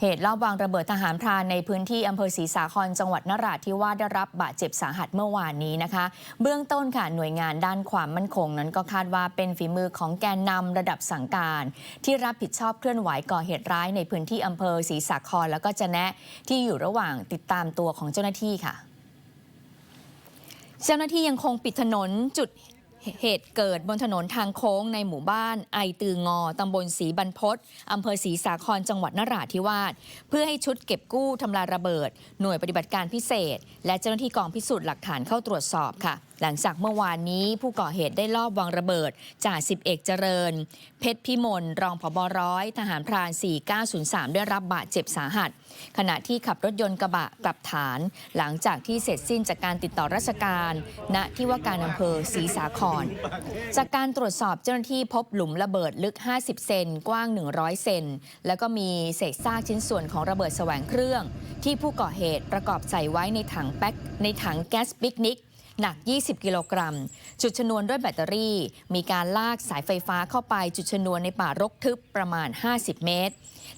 เหตุลอบวางระเบิดทหารพรานในพื้นที่อำเภอศรีสาครจังหวัดนราธิวาสได้รับบาดเจ็บสาหัสเมื่อวานนี้นะคะ เบื้องต้นค่ะหน่วยงานด้านความมั่นคงนั้นก็คาดว่าเป็นฝีมือของแกนนำระดับสั่งการ ที่รับผิดชอบเคลื่อนไหวก่อเหตุร้ายในพื้นที่อำเภอศรีสาครแล้วก็จะแนะที่อยู่ระหว่างติดตามตัวของเจ้าหน้าที่ค่ะ เจ้าหน้าที่ยังคงปิดถนนจุด เหตุเกิดบนถนนทางโค้งในหมู่บ้านไอตืองอ ตำบลศรีบรรพตอำเภอศรีสาครจังหวัดนราธิวาส เพื่อให้ชุดเก็บกู้ทำลายระเบิด หน่วยปฏิบัติการพิเศษ และเจ้าหน้าที่กองพิสูจน์หลักฐานเข้าตรวจสอบค่ะ หลังจากเมื่อวานนี้ผู้ก่อเหตุได้ลอบวางระเบิดจ่าสิบเอกเจริญ เพชรพิมลรองผบร้อยทหารพราน 4903 ได้รับบาดเจ็บสาหัส ขณะที่ขับรถยนต์กระบะกลับฐาน หลังจากที่เสร็จสิ้นจากการติดต่อราชการ ณที่ว่าการอำเภอศรีสาคร จากการตรวจสอบเจ้าหน้าที่พบหลุมระเบิดลึก 50 เซนกว้าง 100 เซนแล้วก็มีเศษซากชิ้นส่วนของระเบิดแสวงเครื่อง ที่ผู้ก่อเหตุประกอบใส่ไว้ในถังแป๊กในถังแก๊สปิกนิก หนัก 20 กิโลกรัม จุดชนวนด้วยแบตเตอรี่ มีการลากสายไฟฟ้าเข้าไปจุดชนวนในป่ารกทึบประมาณ 50 เมตร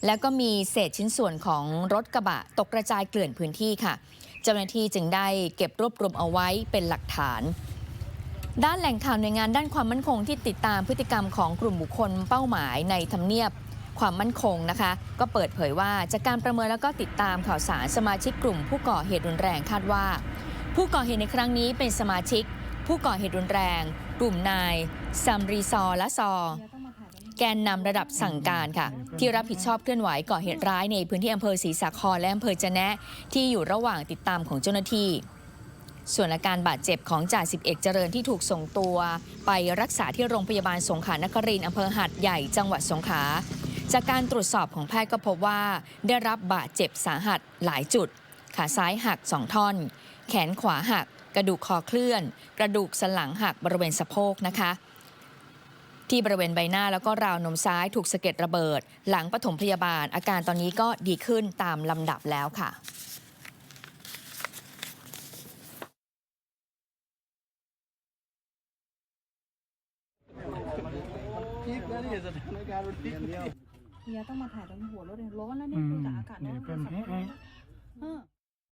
แล้วก็มีเศษชิ้นส่วนของรถกระบะตกกระจายเกลื่อนพื้นที่ค่ะ เจ้าหน้าที่จึงได้เก็บรวบรวมเอาไว้เป็นหลักฐานด้านแหล่งข่าวหน่วยงานด้านความมั่นคงที่ติดตามพฤติกรรมของกลุ่มบุคคลเป้าหมายในทำเนียบความมั่นคงนะคะ ก็เปิดเผยว่าจากการประเมินแล้วก็ติดตามข่าวสารสมาชิกกลุ่มผู้ก่อเหตุรุนแรงคาดว่า ผู้ก่อเหตุในครั้งนี้เป็นสมาชิก ผู้ก่อเหตุรุนแรง กลุ่มนายซัมรีซอและซอ แกนนำระดับสั่งการค่ะ ที่รับผิดชอบเคลื่อนไหวก่อเหตุร้ายในพื้นที่อำเภอศรีสาครและอำเภอจะแนะที่อยู่ระหว่างติดตามของเจ้าหน้าที่ส่วนอาการบาดเจ็บของจ่าสิบเอกเจริญที่ถูกส่งตัว ไปรักษาที่โรงพยาบาลสงขลานครินทร์อำเภอหัดใหญ่จังหวัดสงขลาจากการตรวจสอบของแพทย์ก็พบว่า ได้รับบาดเจ็บสาหัสหลายจุด ขาซ้ายหักสองท่อน แขนขวาหัก กระดูกคอเคลื่อน กระดูกสันหลังหักบริเวณสะโพกนะคะ ที่บริเวณใบหน้าแล้วก็ราวนมซ้ายถูกสะเก็ดระเบิด หลังปฐมพยาบาล อาการตอนนี้ก็ดีขึ้นตามลำดับแล้วค่ะพลิกแล้วนี่สถานการณ์มันพลิกเฮียต้องมาถ่ายตรงหัวรถเลยร้อนแล้วเนี่ยดูจากอากาศเนี่ยแล้วเป็นขับรถแห้งเออ